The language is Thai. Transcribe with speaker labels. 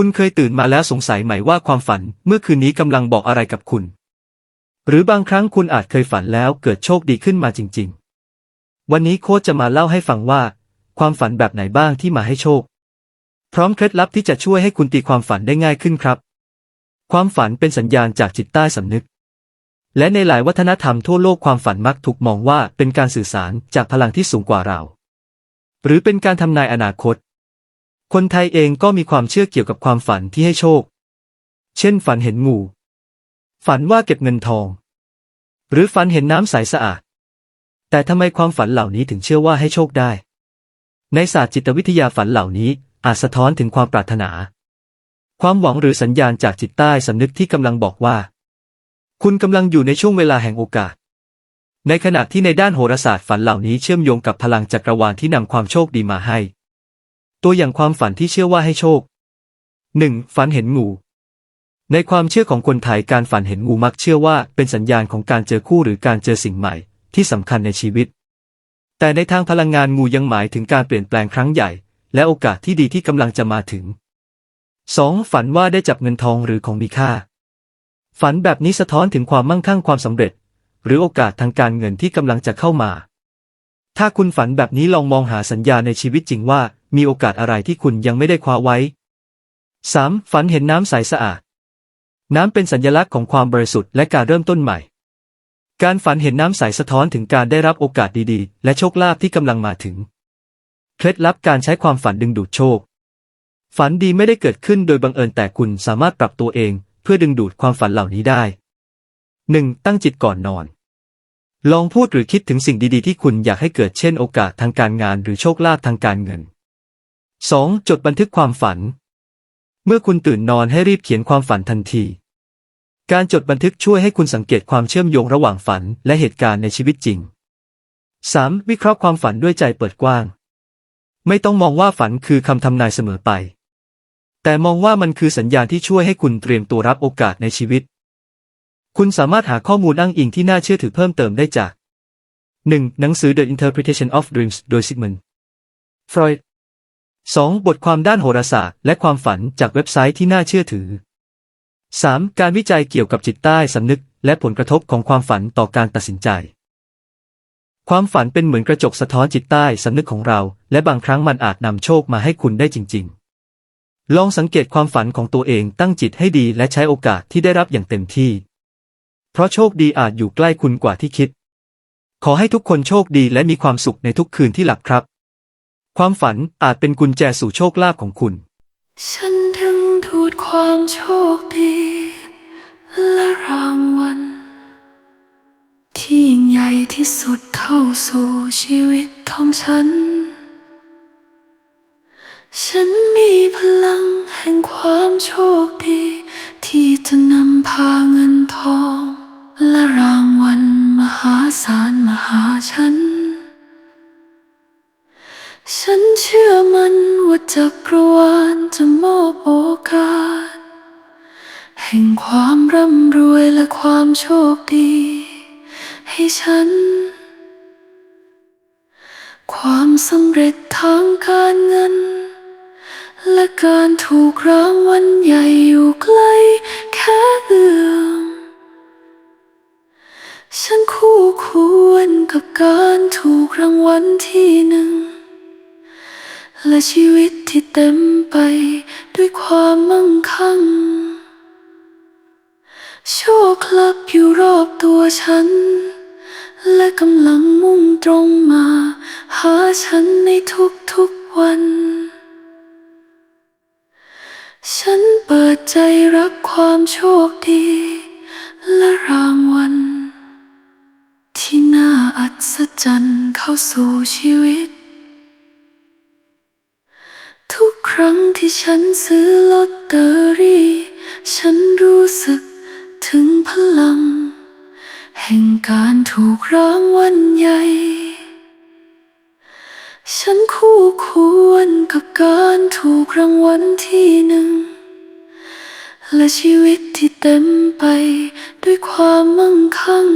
Speaker 1: คุณเคยตื่นมาแล้วสงสัยไหมว่าความฝันเมื่อคืนนี้กำลังบอกอะไรกับคุณ หรือบางครั้งคุณอาจเคยฝันแล้วเกิดโชคดีขึ้นมาจริง ๆ วันนี้โค้ชจะมาเล่าให้ฟังว่า ความฝันแบบไหนบ้างที่มาให้โชค พร้อมเคล็ดลับที่จะช่วยให้คุณตีความฝันได้ง่ายขึ้นครับ ความฝันเป็นสัญญาณจากจิตใต้สำนึก และในหลายวัฒนธรรมทั่วโลกความฝันมักถูกมองว่าเป็นการสื่อสารจากพลังที่สูงกว่าเรา หรือเป็นการทำนายอนาคต คนไทยเองก็มีความเชื่อเกี่ยวกับความฝันที่ให้โชค เช่นฝันเห็นงู ฝันว่าเก็บเงินทอง หรือฝันเห็นน้ำใสสะอาด แต่ทำไมความฝันเหล่านี้ถึงเชื่อว่าให้โชคได้ ในศาสตร์จิตวิทยาฝันเหล่านี้อาจสะท้อนถึงความปรารถนา ความหวังหรือสัญญาณจากจิตใต้สำนึกที่กำลังบอกว่า คุณกำลังอยู่ในช่วงเวลาแห่งโอกาส ในขณะที่ในด้านโหราศาสตร์ฝันเหล่านี้เชื่อมโยงกับพลังจักรวาลที่นำความโชคดีมาให้ ตัวอย่างความฝันที่เชื่อว่าให้โชค 1. ฝันเห็นงู ในความเชื่อของคนไทยการฝันเห็นงูมักเชื่อว่าเป็นสัญญาณของการเจอคู่หรือการเจอสิ่งใหม่ที่สำคัญในชีวิต แต่ในทางพลังงานงูยังหมายถึงการเปลี่ยนแปลงครั้งใหญ่ และโอกาสที่ดีที่กำลังจะมาถึง 2. ฝันว่าได้จับเงินทองหรือของมีค่า ฝันแบบนี้สะท้อนถึงความมั่งคั่งความสำเร็จ หรือโอกาสทางการเงินที่กำลังจะเข้ามา ถ้าคุณฝันแบบนี้ลองมองหาสัญญาในชีวิตจริงว่า มีโอกาสอะไรที่คุณยังไม่ได้คว้าไว้ 3. ฝันเห็นน้ำใสสะอาด น้ำเป็นสัญลักษณ์ของความบริสุทธิ์และการเริ่มต้นใหม่ การฝันเห็นน้ำใสสะท้อนถึงการได้รับโอกาสดีๆ และโชคลาภที่กำลังมาถึง เคล็ดลับการใช้ความฝันดึงดูดโชค ฝันดีไม่ได้เกิดขึ้นโดยบังเอิญแต่คุณสามารถปรับตัวเอง เพื่อดึงดูดความฝันเหล่านี้ได้ 1. ตั้งจิตก่อนนอน ลองพูดหรือคิดถึงสิ่งดีๆ ที่คุณอยากให้เกิดเช่นโอกาสทางการงานหรือโชคลาภทางการเงิน 2. จดบันทึกความฝัน เมื่อคุณตื่นนอนให้รีบเขียนความฝันทันที การจดบันทึกช่วยให้คุณสังเกตความเชื่อมโยงระหว่างฝันและเหตุการณ์ในชีวิตจริง 3. วิเคราะห์ความฝันด้วยใจเปิดกว้าง ไม่ต้องมองว่าฝันคือคำทำนายเสมอไป แต่มองว่ามันคือสัญญาณที่ช่วยให้คุณเตรียมตัวรับโอกาสในชีวิต คุณสามารถหาข้อมูลอ้างอิงที่น่าเชื่อถือเพิ่มเติมได้จาก 1. หนังสือ The Interpretation of Dreams โดย Sigmund Freud 2. บทความด้านโหราศาสตร์และความฝันจากเว็บไซต์ที่น่าเชื่อถือ 3. การวิจัยเกี่ยวกับจิตใต้สำนึก และผลกระทบของความฝันต่อการตัดสินใจ ความฝันเป็นเหมือนกระจกสะท้อนจิตใต้สำนึกของเรา และบางครั้งมันอาจนำโชคมาให้คุณได้จริง ๆ ลองสังเกตความฝันของตัวเองตั้งจิตให้ดีและใช้โอกาสที่ได้รับอย่างเต็มที่ เพราะโชคดีอาจอยู่ใกล้คุณกว่าที่คิด ขอให้ทุกคนโชคดีและมีความสุขในทุกคืนที่หลับครับ ความฝันอาจเป็นกุญแจสู่โชคลาภของคุณ
Speaker 2: ฉันดึงดูดความโชคดี และรางวัลที่ยิ่งใหญ่ที่สุดเข้าสู่ชีวิตของฉัน ฉันมีพลังแห่งความโชคดี ที่จะนำพาเงินทอง และรางวัลมหาศาลมาหาฉัน จักรวาลจะมอบโอกาส แห่งความร่ำรวยและความโชคดี ให้ฉัน ความสำเร็จทางการเงิน และการถูกรางวัลใหญ่อยู่ใกล้แค่เอื้อมฉันคู่ควรกับการถูกรางวัลที่หนึ่ง และชีวิตที่เต็มไปด้วยความมั่งคั่ง โชคลับอยู่รอบตัวฉัน และกำลังมุ่งตรงมา หาฉันในทุกๆวัน ฉันเปิดใจรับความโชคดี และรางวัลที่น่าอัศจรรย์เข้าสู่ชีวิต รั้งที่ฉันซื้อลอตเตอรี่ ฉันรู้สึกถึงพลัง แห่งการถูกรางวัลใหญ่ ฉันคู่ควรกับการถูกรางวัลที่หนึ่ง และชีวิตที่เต็มไปด้วยความมั่งคั่ง